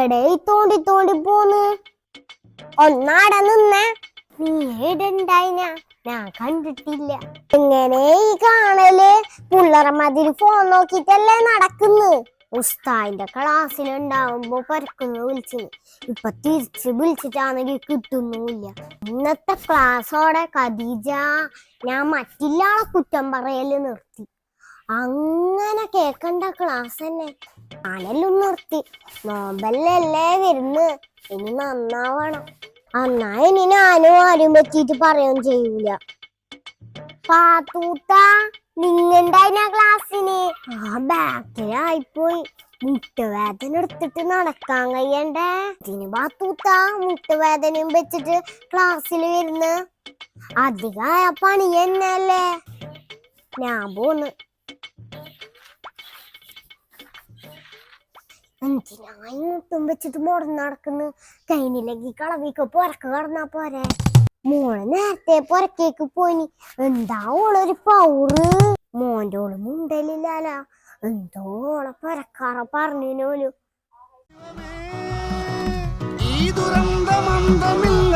എവിടെ തോണ്ടി തോണ്ടി പോന്ന്? ഒന്നാട നിന്നേ. നീ എവിടെണ്ടായിന ഞാൻ കണ്ടിട്ടില്ല. എങ്ങനെ ഈ കാണൽ? പുള്ളറ മതിൽ ഫോൺ നോക്കിട്ടല്ലേ നടക്കുന്നു. ഉസ്താദിന്റെ ക്ലാസ്സിലുണ്ടാവുമ്പോ പരക്കുന്നു വിളിച്ചിന്. ഇപ്പൊ തിരിച്ച് വിളിച്ചിട്ടാണെങ്കിൽ കിട്ടുന്നുമില്ല ഇന്നത്തെ ക്ലാസ്സോടെ ഖദീജ ഞാൻ മറ്റില്ലാളെ കുറ്റം പറയൽ നിർത്തി. അങ്ങനെ കേക്കണ്ട ക്ലാസ് തന്നെ. ഞാനെല്ലാം നിർത്തി നോമ്പല്ലല്ലേ വരുന്ന്. ഇനി നന്നാവണം. അന്നാ ഇനി ഞാനും ആരും പറ്റിയിട്ട് പറയുകയും ചെയ്യൂല. പാത്തൂത്ത നിങ്ങണ്ടായിന ക്ലാസ്സിന്. ആ ബാക്കിലായിപ്പോയി മുട്ടുവേദന എടുത്തിട്ട് നടക്കാൻ കഴിയണ്ടേ? ഇതിന് പാത്തൂത്ത മുട്ടുവേദനയും വെച്ചിട്ട് ക്ലാസ്സിൽ വരുന്ന. അധികമായ പണി തന്നെയല്ലേ? ഞാൻ പോന്ന്. എന്തിനായി മുട്ടും വെച്ചിട്ട് മുടന്ന് നടക്കുന്നു. കൈനില്ലെങ്കിൽ കളവിക്ക് പുറക്ക് കടന്നാ പോരെ. മോൾ നേരത്തെ പുറക്കേക്ക് പോയിനി. എന്താ ഓളൊരു പൗറ്? മോന്റെ ഓൾ മുണ്ടലില്ലാല. എന്തോ ഓളെ പുറക്കാറ പറഞ്ഞോലു ഈ ദുരന്തമന്തമില്ല